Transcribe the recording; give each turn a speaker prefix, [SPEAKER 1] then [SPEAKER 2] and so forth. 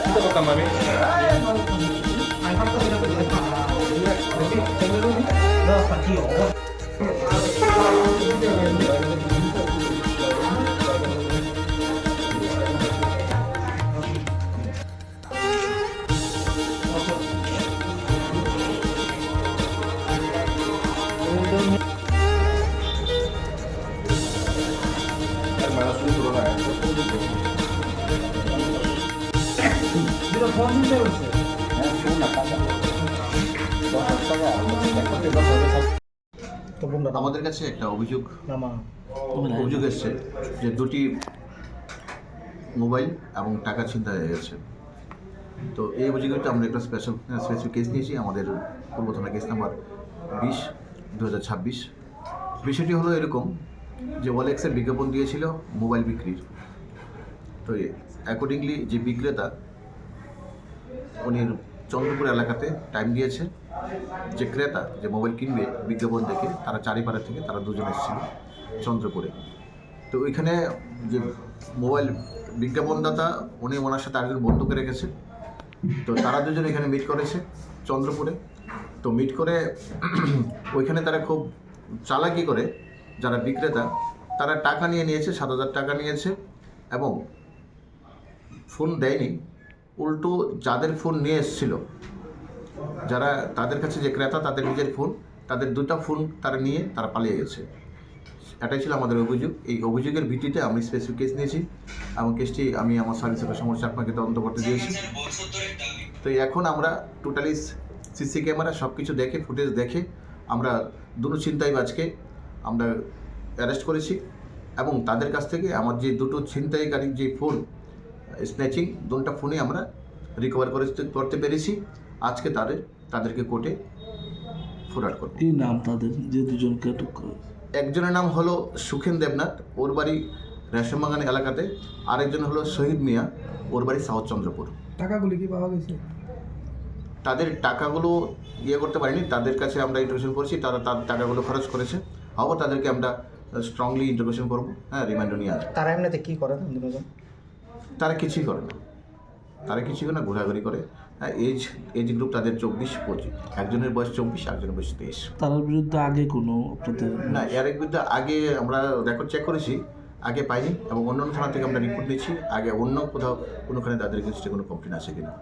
[SPEAKER 1] Kita ke kamar ini. Na.
[SPEAKER 2] আমাদের কাছে একটা অভিযোগ অভিযোগ এসছে যে দুটি মোবাইল এবং টাকা ছিনতাই হয়ে গেছে। তো এই অভিযোগটা আমরা একটা স্পেশাল স্পেসিফিক কেস নিয়েছি। আমাদের পূর্ব থানা কেস নাম্বার বিশ দু হাজার ছাব্বিশ। বিষয়টি হলো এরকম যে ওয়ালেক্সের বিজ্ঞাপন দিয়েছিল মোবাইল বিক্রির। তো অ্যাকর্ডিংলি যে বিক্রেতা উনি চন্দ্রপুর এলাকাতে টাইম দিয়েছে। যে ক্রেতা, যে মোবাইল কিনবে বিজ্ঞাপন দেখে, তারা চারিপাড়া থেকে তারা দুজন এসেছিল চন্দ্রপুরে। তো ওইখানে যে মোবাইল বিজ্ঞাপনদাতা, উনি ওনার সাথে আরেকজন বন্ধুকে রেখেছে। তো তারা দুজন এখানে মিট করেছে চন্দ্রপুরে। তো মিট করে ওইখানে তারা খুব চালাকি করে যারা বিক্রেতা, তারা টাকা নিয়ে নিয়েছে, সাত হাজার টাকা নিয়েছে এবং ফোন দেয়নি। উল্টো যাদের ফোন নিয়ে এসেছিল, যারা তাদের কাছে যে ক্রেতা, তাদের নিজের ফোন তাদের দুটো ফোন তারা নিয়ে তারা পালিয়ে গেছে। এটাই ছিল আমাদের অভিযোগ। এই অভিযোগের ভিত্তিতে আমি স্পেসিফিক কেস নিয়েছি এবং কেসটি আমি আমার সার্ভিসের সমস্যা আপনাকে তদন্ত করতে দিয়েছি। তো এখন আমরা টোটালি সিসি ক্যামেরা সব কিছু দেখে ফুটেজ দেখে আমরা দুটো ছিনতাইবাজকে আমরা অ্যারেস্ট করেছি এবং তাদের কাছ থেকে আমার যে দুটো ছিনতাইকারীর যে ফোন স্ন্যাচিং দুটা ফোনে আমরা রিকভার করে করতে পেরেছি। আজকে তাদের তাদেরকে কোর্টে ফোরাট করব।
[SPEAKER 3] কি নাম তাদের যে দুজনকে আটক করে
[SPEAKER 2] একজনের নাম হলো সুখেন দেবনাথ ওর বাড়ি রেশমবাগান এলাকাতে। আরেকজন হলো শহীদ মিয়া ওর বাড়ি সাউথ চন্দ্রপুর।
[SPEAKER 4] টাকাগুলি কি পাওয়া গেছে?
[SPEAKER 2] তাদের টাকাগুলো ইয়ে করতে পারিনি তাদের কাছে আমরা ইন্টারভিউশন করেছি তারা তার টাকাগুলো খরচ করেছে। আবার তাদেরকে আমরা স্ট্রংলি ইন্টারভিউশন করব হ্যাঁ রিমাইন্ডার নিয়ে আসব।
[SPEAKER 4] তারা এমনিতে কী করে দুজন?
[SPEAKER 2] তারা কিছুই করে না। তারা কিছুই করে না ঘোরাঘুরি করে। এজ এজ গ্রুপ তাদের চব্বিশ পঁচিশ। একজনের বয়স চব্বিশ একজনের বয়স তেইশ।
[SPEAKER 3] তার বিরুদ্ধে আগে কোনো
[SPEAKER 2] না এর বিরুদ্ধে আগে আমরা রেকর্ড চেক করেছি আগে পাইনি এবং অন্য অন্য থানা থেকে আমরা রিপোর্ট নিয়েছি। আগে অন্য কোথাও কোনোখানে তাদের এগেনস্টে কোনো কমপ্লেন আছে কিনা।